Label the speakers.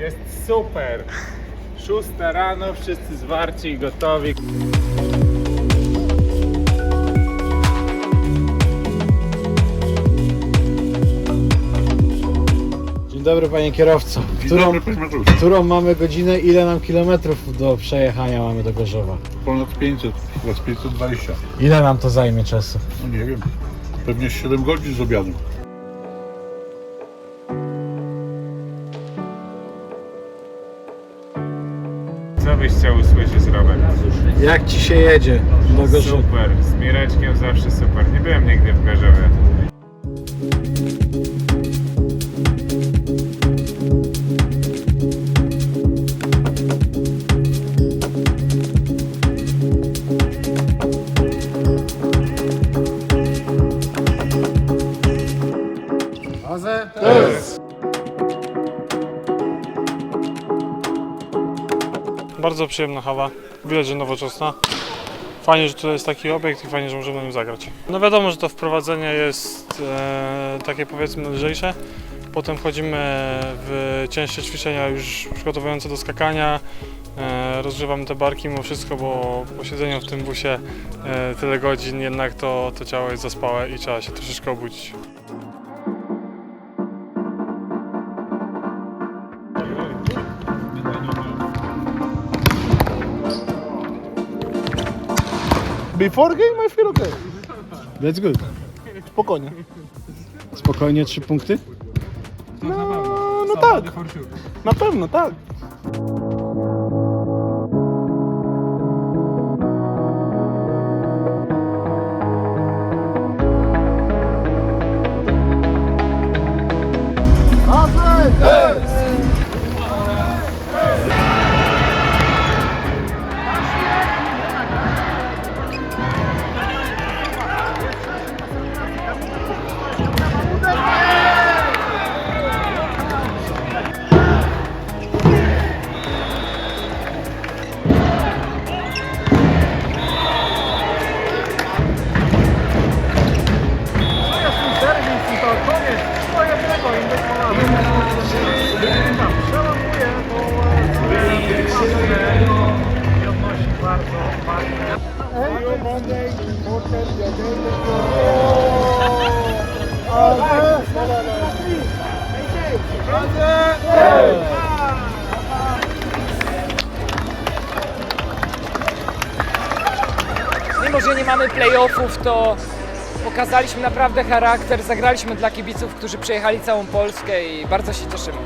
Speaker 1: Jest super. Szósta rano, wszyscy zwarci i gotowi.
Speaker 2: Dzień dobry panie kierowco.
Speaker 3: Dzień
Speaker 2: Którą,
Speaker 3: dobry, panie
Speaker 2: którą mamy godzinę, ile nam kilometrów do przejechania mamy do Gorzowa?
Speaker 3: Ponad 500, teraz 520.
Speaker 2: Ile nam to zajmie czasu?
Speaker 3: No nie wiem. Pewnie 7 godzin z obiadu.
Speaker 1: Byś chciał usłyszeć, Robert?
Speaker 2: Jak ci się jedzie do Gorzowa?
Speaker 1: Super. Z Mireczkiem zawsze super. Nie byłem nigdy w Gorzowie.
Speaker 4: Bardzo przyjemna hawa, widać, że nowoczesna. Fajnie, że tutaj jest taki obiekt i fajnie, że możemy na nim zagrać. No wiadomo, że to wprowadzenie jest e, takie powiedzmy lżejsze. Potem wchodzimy w cięższe ćwiczenia już przygotowujące do skakania. E, rozgrzewamy te barki mimo wszystko, bo po siedzeniu w tym busie e, tyle godzin jednak to, to ciało jest zaspałe i trzeba się troszeczkę obudzić.
Speaker 5: Before game I feel okay.
Speaker 2: That's good.
Speaker 5: Spokojnie.
Speaker 2: Spokojnie, trzy punkty?
Speaker 5: No, no tak. Na pewno, tak.
Speaker 6: Mimo, że nie mamy playoffów, to pokazaliśmy naprawdę charakter, zagraliśmy dla kibiców, którzy przejechali całą Polskę i bardzo się cieszymy.